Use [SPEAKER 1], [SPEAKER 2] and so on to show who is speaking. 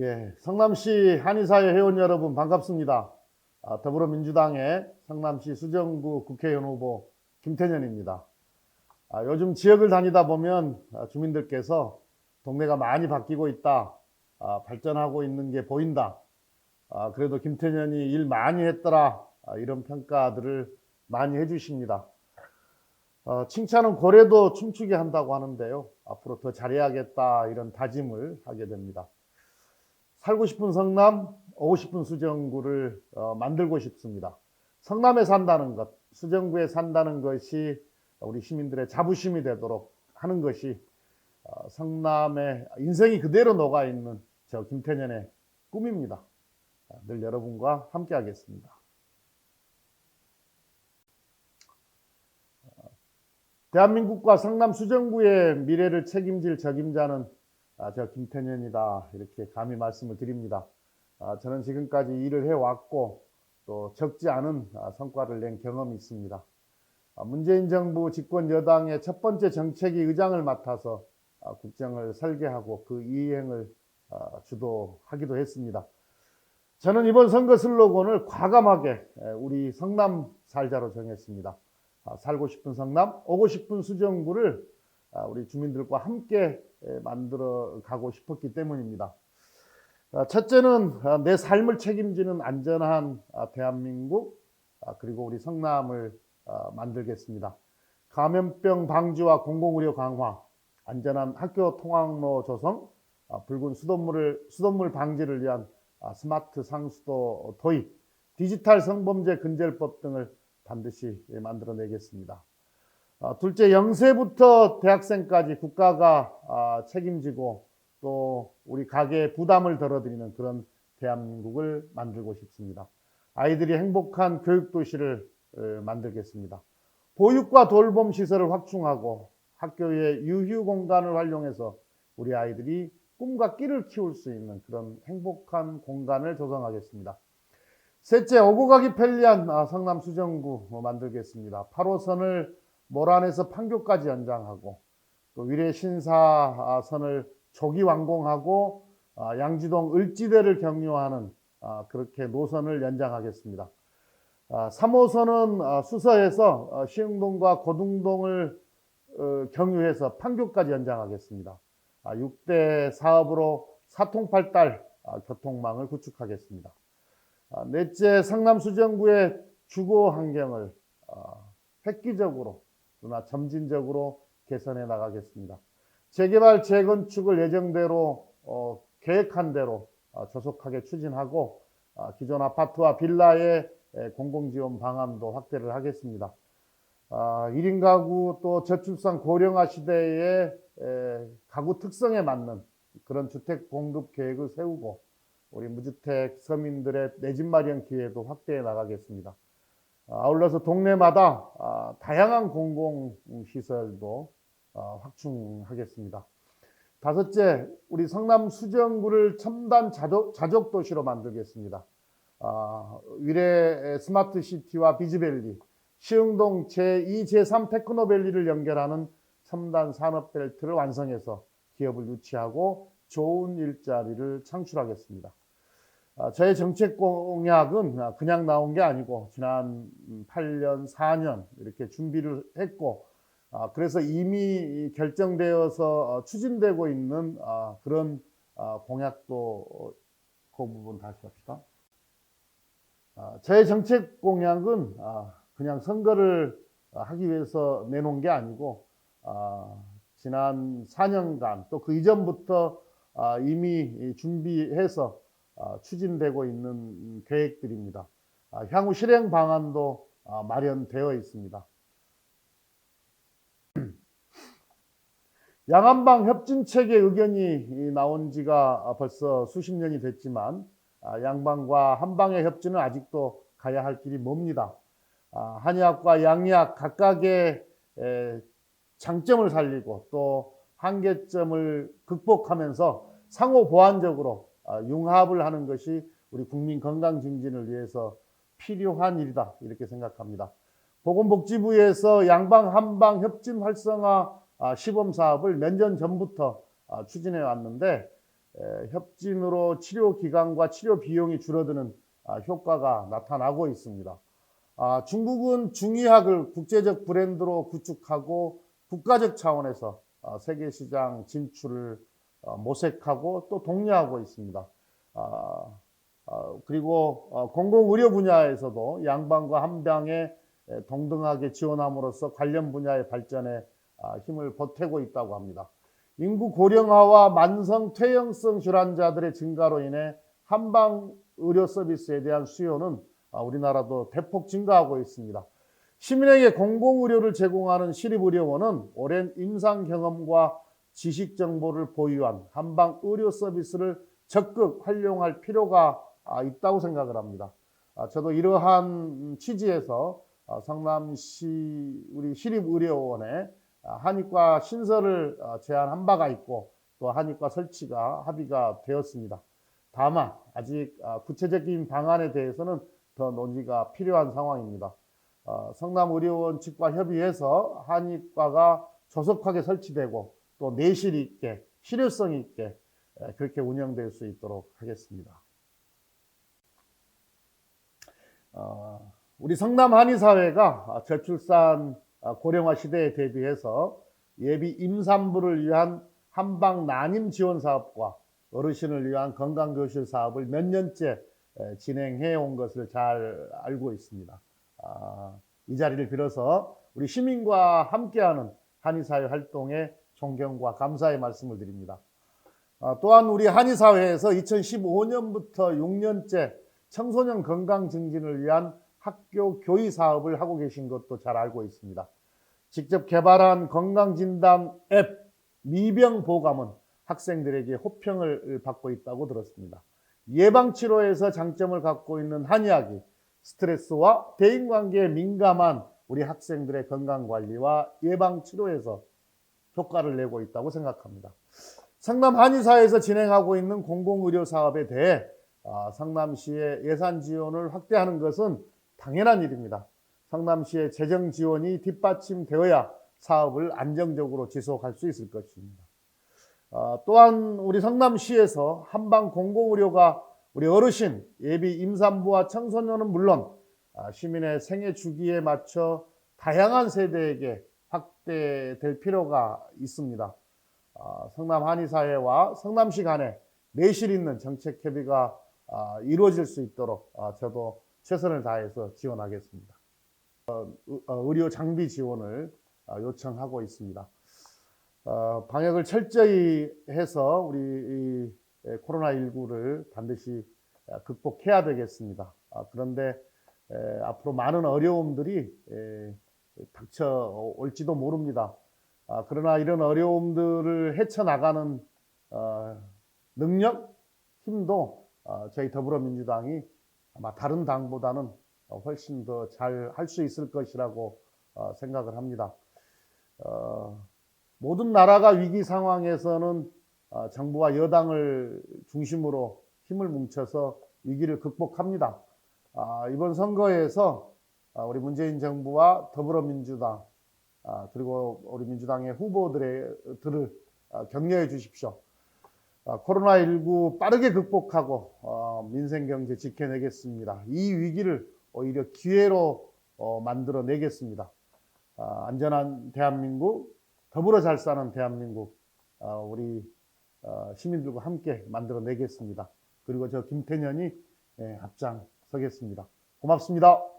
[SPEAKER 1] 예, 성남시 한의사회 회원 여러분 반갑습니다. 아, 더불어민주당의 성남시 수정구 국회의원 후보 김태년입니다. 아, 요즘 지역을 다니다 보면 아, 주민들께서 동네가 많이 바뀌고 있다, 아, 발전하고 있는 게 보인다. 아, 그래도 김태년이 일 많이 했더라 아, 이런 평가들을 많이 해주십니다. 어, 칭찬은 고래도 춤추게 한다고 하는데요. 앞으로 더 잘해야겠다 이런 다짐을 하게 됩니다. 살고 싶은 성남, 오고 싶은 수정구를 어, 만들고 싶습니다. 성남에 산다는 것, 수정구에 산다는 것이 우리 시민들의 자부심이 되도록 하는 것이 어, 성남의 인생이 그대로 녹아 있는 저 김태년의 꿈입니다. 아, 늘 여러분과 함께 하겠습니다. 대한민국과 성남 수정구의 미래를 책임질 적임자는 아, 저 김태년이다 이렇게 감히 말씀을 드립니다. 아, 저는 지금까지 일을 해왔고 또 적지 않은 아, 성과를 낸 경험이 있습니다. 아, 문재인 정부 집권 여당의 첫 번째 정책위 의장을 맡아서 아, 국정을 설계하고 그 이행을 아, 주도하기도 했습니다. 저는 이번 선거 슬로건을 과감하게 에, 우리 성남 살자로 정했습니다. 아, 살고 싶은 성남, 오고 싶은 수정구를 아, 우리 주민들과 함께 에, 만들어 가고 싶었기 때문입니다. 아, 첫째는 아, 내 삶을 책임지는 안전한 아, 대한민국 아, 그리고 우리 성남을 아, 만들겠습니다. 감염병 방지와 공공의료 강화, 안전한 학교 통학로 조성, 아, 붉은 수돗물을 수돗물 방지를 위한 아, 스마트 상수도 도입, 디지털 성범죄 근절법 등을 반드시 예, 만들어내겠습니다. 아, 둘째, 영세부터 대학생까지 국가가 아, 책임지고 또 우리 가게에 부담을 덜어드리는 그런 대한민국을 만들고 싶습니다. 아이들이 행복한 교육 도시를 어, 만들겠습니다. 보육과 돌봄 시설을 확충하고 학교의 유휴 공간을 활용해서 우리 아이들이 꿈과 끼를 키울 수 있는 그런 행복한 공간을 조성하겠습니다. 셋째, 오고 가기 편리한 아, 성남 수정구 뭐 만들겠습니다. 8호선을 모란에서 판교까지 연장하고 또 위례 신사선을 조기 완공하고 아, 양지동 을지대를 경유하는 아, 그렇게 노선을 연장하겠습니다. 3호선은 수서에서 어, 시흥동과 고등동을 어, 경유해서 판교까지 연장하겠습니다. 6대 사업으로 사통팔달 아, 교통망을 구축하겠습니다. 아, 넷째, 성남 수정구의 주거 환경을 아, 획기적으로 그러나 점진적으로 개선해 나가겠습니다. 재개발, 재건축을 예정대로 어, 계획한 대로 어, 조속하게 추진하고 아, 기존 아파트와 빌라의 에, 공공지원 방안도 확대를 하겠습니다. 아, 1인 가구 또 저출산 고령화 시대의 에, 가구 특성에 맞는 그런 주택 공급 계획을 세우고 우리 무주택 서민들의 내 집 마련 기회도 확대해 나가겠습니다. 아, 아울러서 동네마다 아, 다양한 공공시설도 아, 확충하겠습니다. 다섯째, 우리 성남 수정구를 첨단 자족, 자족 도시로 만들겠습니다. 아, 위례 스마트 시티와 비즈밸리, 시흥동 제2, 제3 테크노밸리를 연결하는 첨단 산업 벨트를 완성해서 기업을 유치하고 좋은 일자리를 창출하겠습니다. 아, 저의 정책 공약은 아, 그냥 나온 게 아니고 지난 8년, 4년 이렇게 준비를 했고 아, 그래서 이미 결정되어서 어, 추진되고 있는 아, 그런 아, 공약도 어, 그 부분 다시 합시다. 아, 저의 정책 공약은 아, 그냥 선거를 하기 위해서 내놓은 게 아니고 아, 지난 4년간 또 그 이전부터 아, 이미 준비해서 아, 추진되고 있는 계획들입니다. 아, 향후 실행 방안도 아, 마련되어 있습니다. 양안방 협진 체계 의견이 나온 지가 벌써 수십 년이 됐지만 아, 양방과 한방의 협진은 아직도 가야 할 길이 멉니다. 아, 한의학과 양의학 각각의 에, 장점을 살리고 또 한계점을 극복하면서 상호 보완적으로 아, 융합을 하는 것이 우리 국민 건강 증진을 위해서 필요한 일이다 이렇게 생각합니다. 보건복지부에서 양방 한방 협진 활성화 아, 시범 사업을 몇 년 전부터 아, 추진해 왔는데 에, 협진으로 치료 기간과 치료 비용이 줄어드는 아, 효과가 나타나고 있습니다. 아, 중국은 중의학을 국제적 브랜드로 구축하고 국가적 차원에서 아, 세계 시장 진출을 어, 모색하고 또 독려하고 있습니다. 아, 아, 그리고 어, 공공의료 분야에서도 양방과 한방에 에, 동등하게 지원함으로써 관련 분야의 발전에 아, 힘을 보태고 있다고 합니다. 인구 고령화와 만성 퇴행성 질환자들의 증가로 인해 한방 의료 서비스에 대한 수요는 아, 우리나라도 대폭 증가하고 있습니다. 시민에게 공공의료를 제공하는 시립의료원은 오랜 임상 경험과 지식 정보를 보유한 한방 의료 서비스를 적극 활용할 필요가 아, 있다고 생각을 합니다. 아, 저도 이러한 취지에서 아, 성남시 우리 시립의료원에 아, 한의과 신설을 아, 제안한 바가 있고 또 한의과 설치가 합의가 되었습니다. 다만 아직 아, 구체적인 방안에 대해서는 더 논의가 필요한 상황입니다. 어, 성남의료원 측과 협의해서 한의과가 조속하게 설치되고 또 내실 있게 실효성 있게 에, 그렇게 운영될 수 있도록 하겠습니다. 어, 우리 성남 한의사회가 아, 저출산 아, 고령화 시대에 대비해서 예비 임산부를 위한 한방 난임 지원 사업과 어르신을 위한 건강교실 사업을 몇 년째 에, 진행해 온 것을 잘 알고 있습니다. 아, 이 자리를 빌어서 우리 시민과 함께하는 한의사회 활동에 존경과 감사의 말씀을 드립니다. 아, 또한 우리 한의사회에서 2015년부터 6년째 청소년 건강 증진을 위한 학교 교의 사업을 하고 계신 것도 잘 알고 있습니다. 직접 개발한 건강진단 앱 미병보감은 학생들에게 호평을 받고 있다고 들었습니다. 예방치료에서 장점을 갖고 있는 한의학이 스트레스와 대인관계에 민감한 우리 학생들의 건강관리와 예방치료에서 효과를 내고 있다고 생각합니다. 성남 한의사에서 진행하고 있는 공공의료 사업에 대해 아, 성남시의 예산 지원을 확대하는 것은 당연한 일입니다. 성남시의 재정 지원이 뒷받침되어야 사업을 안정적으로 지속할 수 있을 것입니다. 아, 또한 우리 성남시에서 한방 공공의료가 우리 어르신, 예비 임산부와 청소년은 물론 아, 시민의 생애 주기에 맞춰 다양한 세대에게 확대될 필요가 있습니다. 아, 성남 한의사회와 성남시 간에 내실 있는 정책 협의가 아, 이루어질 수 있도록 아, 저도 최선을 다해서 지원하겠습니다. 어, 의- 어, 의료 장비 지원을 아, 요청하고 있습니다. 어, 방역을 철저히 해서 우리 이 코로나19를 반드시 아, 극복해야 되겠습니다. 아, 그런데 에, 앞으로 많은 어려움들이 에, 닥쳐 올지도 모릅니다. 아, 그러나 이런 어려움들을 헤쳐나가는 어, 능력, 힘도 어, 저희 더불어민주당이 아마 다른 당보다는 어, 훨씬 더 잘 할 수 있을 것이라고 어, 생각을 합니다. 어, 모든 나라가 위기 상황에서는 어, 정부와 여당을 중심으로 힘을 뭉쳐서 위기를 극복합니다. 아, 이번 선거에서 아, 우리 문재인 정부와 더불어민주당 아, 그리고 우리 민주당의 후보들을 아, 격려해 주십시오. 아, 코로나19 빠르게 극복하고 어, 민생 경제 지켜내겠습니다. 이 위기를 오히려 기회로 어, 만들어 내겠습니다. 아, 안전한 대한민국, 더불어 잘 사는 대한민국, 아, 우리 어, 시민들과 함께 만들어 내겠습니다. 그리고 저 김태년이 예, 앞장 서겠습니다. 고맙습니다.